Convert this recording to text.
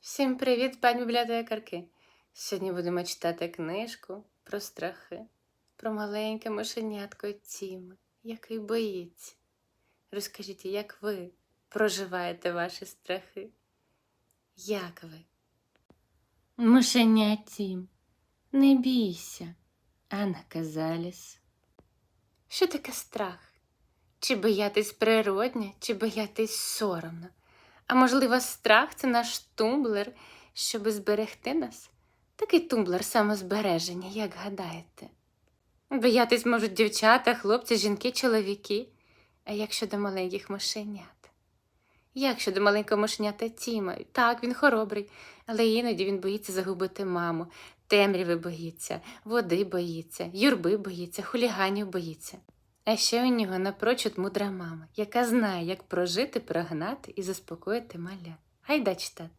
Всім привіт, пані бібліотекарки! Сьогодні будемо читати книжку про страхи, про маленьке мишенятко Тіми, який боїться. Розкажіть, як ви проживаєте ваші страхи? Як ви? Мишеня Тім, не бійся, Анна Казаліс. Що таке страх? Чи боятись природня, чи боятись соромно? А можливо, страх це наш тумблер, щоб зберегти нас? Такий тумблер самозбереження, як гадаєте? Боятись можуть дівчата, хлопці, жінки, чоловіки. А як щодо маленьких мишенят? Як щодо маленького мишенята Тіма? Так, він хоробрий, але іноді він боїться загубити маму, темряви боїться, води боїться, юрби боїться, хуліганів боїться. А ще у нього напрочуд мудра мама, яка знає, як прожити, прогнати і заспокоїти маля. Гайда читати.